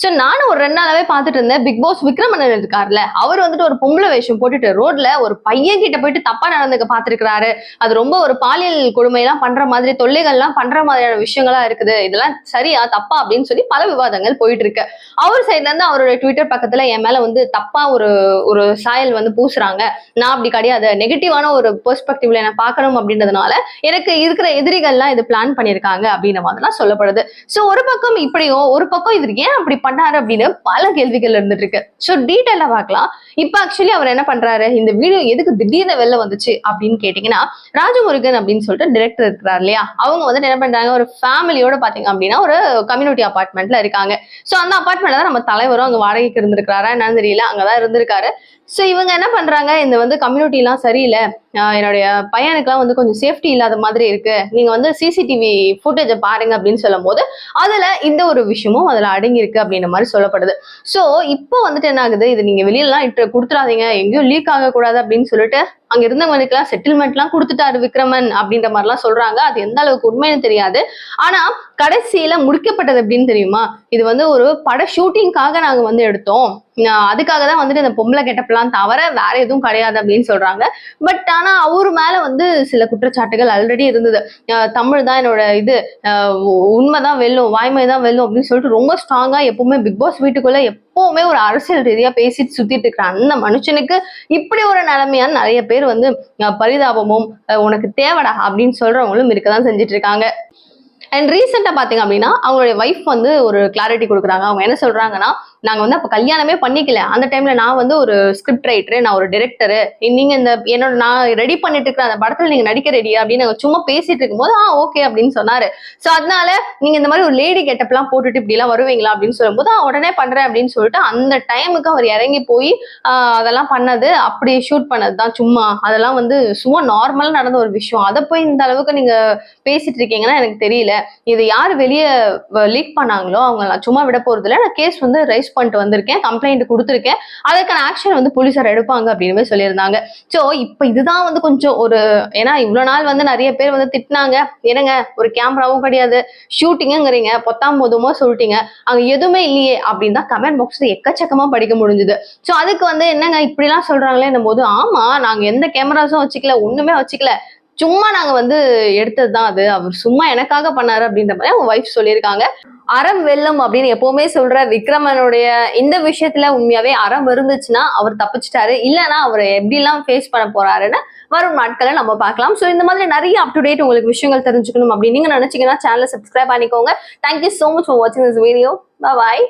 So நானும் ஒரு ரெண்டு நாளாவே பார்த்துட்டு இருந்தேன். பிக் பாஸ் விக்ரமணன் இருக்காருல்ல அவர் வந்துட்டு ஒரு பொம்பளை வேஷம் போட்டுட்டு ரோட்ல ஒரு பையன் கிட்ட போயிட்டு தப்பா நடந்துக்க பாத்துருக்காரு அது ரொம்ப ஒரு பாலியல் கொடுமை எல்லாம் பண்ற மாதிரி தொல்லைகள் எல்லாம் பண்ற மாதிரியான விஷயங்களா இருக்குது. இதெல்லாம் சரியா தப்பா அப்படின்னு சொல்லி பல விவாதங்கள் போயிட்டு இருக்கு அவர் சைட்ல இருந்து அவருடைய ட்விட்டர் பக்கத்துல என் மேல வந்து தப்பா ஒரு ஒரு சாயல் வந்து பூசுறாங்க. நான் அப்படி கிடையாது. நெகட்டிவான ஒரு பெர்ஸ்பெக்டிவ்ல என்ன பார்க்கணும் அப்படின்றதுனால எனக்கு இருக்கிற எதிரிகள்லாம் இது பிளான் பண்ணியிருக்காங்க அப்படின்ற மாதிரிலாம் சொல்லப்படுது. சோ ஒரு பக்கம் இப்படியும் ஒரு பக்கம் இது ஏன் அப்படி பண்ணாரு அப்படின்னு பல கேள்விகள் இருந்துட்டு இருக்கு. ஸோ டீட்டெயிலாக பார்க்கலாம். இப்போ ஆக்சுவலி அவர் என்ன பண்றாரு? இந்த வீடியோ எதுக்கு திடீர்னு வெளில வந்துச்சு அப்படின்னு கேட்டீங்கன்னா ராஜமுருகன் அப்படின்னு சொல்லிட்டு டிரெக்டர் இருக்கிறார் இல்லையா? அவங்க வந்துட்டு என்ன பண்றாங்க? ஒரு ஃபேமிலியோட பாத்தீங்க அப்படின்னா ஒரு கம்யூனிட்டி அபார்ட்மெண்ட்ல இருக்காங்க. சோ அந்த அபார்ட்மெண்ட்ல தான் நம்ம தலைவரும் அங்க வாடகைக்கு இருந்திருக்காரா என்னன்னு தெரியல. அங்கதான் இருந்திருக்காரு. ஸோ இவங்க என்ன பண்ணுறாங்க இந்த வந்து கம்யூனிட்டிலாம் சரியில்லை. என்னுடைய பையனுக்குலாம் வந்து கொஞ்சம் சேஃப்டி இல்லாத மாதிரி இருக்குது நீங்கள் வந்து சிசிடிவி ஃபுட்டேஜை பாருங்க அப்படின்னு சொல்லும் போது அதில் இந்த ஒரு விஷயமும் அதில் அடங்கியிருக்கு அப்படின்ற மாதிரி சொல்லப்படுது. ஸோ இப்போ வந்துட்டு என்ன ஆகுது? இது நீங்கள் வெளியிலலாம் இட்டு கொடுத்துடாதீங்க எங்கேயும் லீக் ஆகக்கூடாது அப்படின்னு சொல்லிட்டு அங்க இருந்தவங்களுக்குலாம் செட்டில்மெண்ட்லாம் கொடுத்துட்டாரு விக்ரமன் அப்படின்ற மாதிரிலாம் சொல்றாங்க. அது எந்த அளவுக்கு உண்மைன்னு தெரியாது. ஆனா கடைசியில முடிக்கப்பட்டது அப்படின்னு தெரியுமா? இது வந்து ஒரு பட ஷூட்டிங்காக நாங்க வந்து எடுத்தோம். அதுக்காக தான் வந்துட்டு இந்த பொம்பளை கெட்டப்பெல்லாம் தவிர வேற எதுவும் கிடையாது அப்படின்னு சொல்றாங்க. பட் ஆனா அவரு மேல வந்து சில குற்றச்சாட்டுகள் ஆல்ரெடி இருந்தது. தமிழ் தான் என்னோட இது. உண்மைதான் வெல்லும் வாய்மை தான் வெல்லும் அப்படின்னு சொல்லிட்டு ரொம்ப ஸ்ட்ராங்கா எப்பவுமே பிக் பாஸ் வீட்டுக்குள்ள எப்பவுமே ஒரு அரசியல் ரீதியா பேசிட்டு சுத்திட்டு இருக்கிற அந்த மனுஷனுக்கு இப்படி ஒரு நிலைமையான நிறைய பேர் வந்து பரிதாபமும் உனக்கு தேவடா அப்படின்னு சொல்றவங்களும் இருக்கதான் செஞ்சுட்டு இருக்காங்க. அண்ட் ரீசெண்டாக பார்த்தீங்க அப்படின்னா அவங்களுடைய ஒய்ஃப் வந்து ஒரு கிளாரிட்டி கொடுக்குறாங்க. அவங்க என்ன சொல்கிறாங்கன்னா நாங்கள் வந்து அப்போ கல்யாணமே பண்ணிக்கல. அந்த டைமில் நான் வந்து ஒரு ஸ்கிரிப்ட் ரைட்டரு நான் ஒரு டிரெக்டரு நீங்கள் இந்த என்னோட நான் ரெடி பண்ணிட்டு இருக்கிற அந்த படத்தில் நீங்கள் நடிக்க ரெடியா அப்படின்னு நாங்கள் சும்மா பேசிட்டு இருக்கும்போது ஆ ஓகே அப்படின்னு சொன்னார். ஸோ அதனால நீங்கள் இந்த மாதிரி ஒரு லேடி கெட்டப்லாம் போட்டுட்டு இப்படிலாம் வருவீங்களா? அப்படின்னு சொல்லும்போது "ஆ, உடனே பண்ணுறேன் அப்படின்னு சொல்லிட்டு அந்த டைமுக்கு அவர் இறங்கி போய் அதெல்லாம் பண்ணது. அப்படி ஷூட் பண்ணது தான் சும்மா. அதெல்லாம் வந்து சும்மா நார்மலாக நடந்த ஒரு விஷயம். அதை போய் இந்த அளவுக்கு நீங்கள் பேசிட்டு இருக்கீங்கன்னா எனக்கு தெரியல. இது யார் வெளியே லீக் பண்ணாங்களோ அவங்க நான் சும்மா விட போறது இல்லை நான் கேஸ் வந்து ரைஸ் பண்ணிட்டு வந்திருக்கேன் கம்ப்ளைண்ட் கொடுத்துருக்கேன். அதற்கான ஆக்ஷன் வந்து போலீஸார் எடுப்பாங்க அப்படின்னு சொல்லியிருந்தாங்க. ஸோ இப்போ இதுதான் வந்து கொஞ்சம் ஒரு ஏன்னா இவ்வளோ நாள் வந்து நிறைய பேர் வந்து திட்டினாங்க. என்னங்க ஒரு கேமராவும் கிடையாது. ஷூட்டிங்குங்கிறீங்க பொத்தாம் போதுமோ சொல்லிட்டீங்க. அங்க எதுவுமே இல்லையே அப்படின்னு தான் கமெண்ட் பாக்ஸில் எக்கச்சக்கமா படிக்க முடிஞ்சுது. ஸோ அதுக்கு வந்து என்னங்க இப்படிலாம் சொல்றாங்களே போது ஆமா நாங்க எந்த கேமராஸும் வச்சுக்கல ஒண்ணுமே வச்சுக்கல. சும்மா நாங்க வந்து எடுத்தது தான் அது. அவர் சும்மா எனக்காக பண்ணாரு அப்படின்ற மாதிரி அவங்க ஒய்ஃப் சொல்லியிருக்காங்க. அறம் வெல்லும் அப்படின்னு எப்பவுமே சொல்ற விக்ரமனுடைய இந்த விஷயத்துல உண்மையாவே அறம் இருந்துச்சுன்னா அவர் தப்பிச்சிட்டாரு. இல்லைன்னா அவர் எப்படிலாம் ஃபேஸ் பண்ண போறாருன்னு வரும் நாட்களை நம்ம பார்க்கலாம். ஸோ இந்த மாதிரி நிறைய அப் டு டேட் உங்களுக்கு விஷயங்கள் தெரிஞ்சுக்கணும் அப்படின்னு நீங்க நினைச்சீங்கன்னா சேனலை சப்ஸ்கிரைப் பண்ணிக்கோங்க. Thank you so much for வாட்சிங் திஸ் வீடியோ பாய்